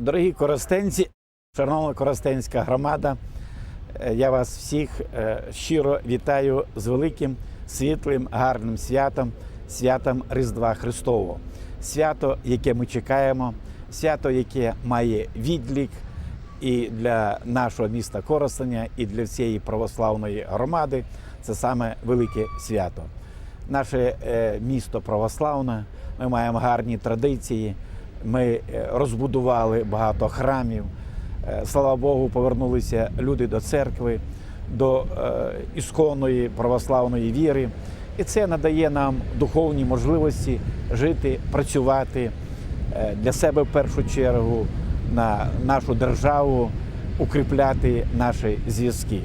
Дорогі коростенці, шановна коростенська громада, е, я вас всіх е, щиро вітаю з великим світлим, гарним святом, святом Різдва Христового. Свято, яке ми чекаємо, свято, яке має відлік і для нашого міста Коростеня, і для всієї православної громади. Це саме велике свято. Наше е, місто православне, ми маємо гарні традиції. Ми е, розбудували багато храмів. Е, Слава Богу, повернулися люди до церкви, до е, ісконної православної віри. І це надає нам духовні можливості жити, працювати для себе в першу чергу, на нашу державу, укріпляти наші зв'язки.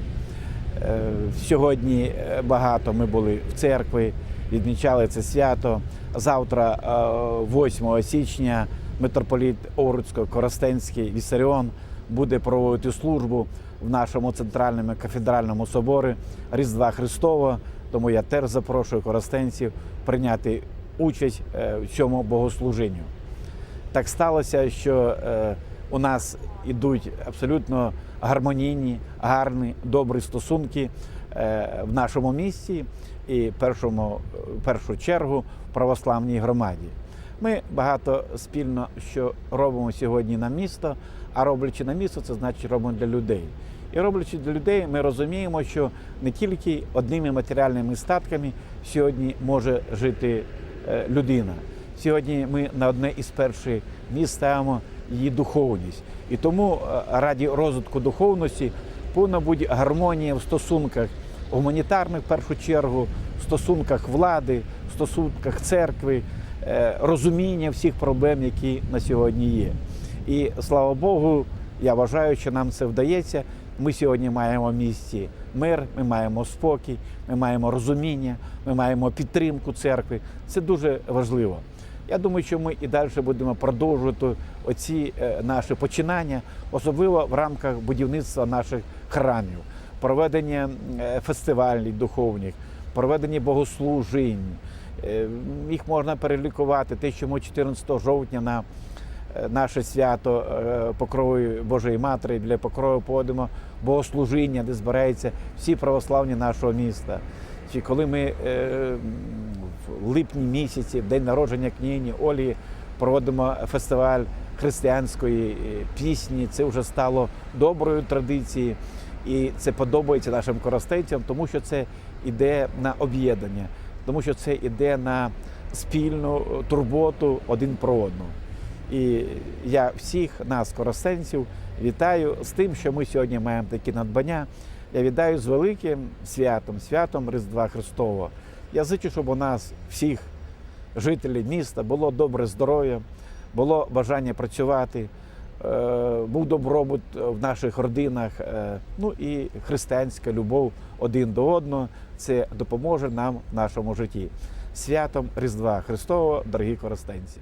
Сьогодні багато ми були в церкві, відмічали це свято. Завтра, е, 8 січня, митрополіт Овруцько-Коростенський Вісаріон буде проводити службу в нашому центральному кафедральному соборі Різдва Христова. Тому я теж запрошую коростенців прийняти участь е, в цьому богослуженню. Так сталося, що е, у нас ідуть абсолютно гармонійні, гарні, добрі стосунки е, в нашому місті і першому, першу чергу в православній громаді. Ми багато спільно що робимо сьогодні на місто, а роблячи на місто, це значить робимо для людей. І роблячи для людей, ми розуміємо, що не тільки одними матеріальними статками сьогодні може жити е, людина. Сьогодні ми на одне із перших місць ставимо її духовність. І тому е, раді розвитку духовності повинна бути гармонія в стосунках гуманітарних, в першу чергу, в стосунках влади, в стосунках церкви, розуміння всіх проблем, які на сьогодні є. І слава Богу, я вважаю, що нам це вдається. Ми сьогодні маємо в місті мир, ми маємо спокій, ми маємо розуміння, ми маємо підтримку церкви. Це дуже важливо. Я думаю, що ми і далі будемо продовжувати оці е, наші починання, особливо в рамках будівництва наших храмів, проведення е, фестивалів духовних, проведення богослужінь. Е, Їх можна перелікувати. Те, що ми 14 жовтня на е, наше свято е, Покрови Божої Матері для покрою подимо богослужіння, де збираються всі православні нашого міста. Чи коли ми е, в липні місяці, в день народження княгині Олі, проводимо фестиваль християнської пісні, це вже стало доброю традицією. І це подобається нашим коростенцям, тому що це йде на об'єднання, тому що це йде на спільну турботу один про одного. І я всіх нас, коростенців, вітаю з тим, що ми сьогодні маємо такі надбання. Я вітаю з великим святом, святом Різдва Христового. Я зичу, щоб у нас всіх жителів міста було добре здоров'я, було бажання працювати, е, був добробут в наших родинах, е, ну і християнська любов один до одного. Це допоможе нам в нашому житті. Святом Різдва Христового, дорогі коростенці!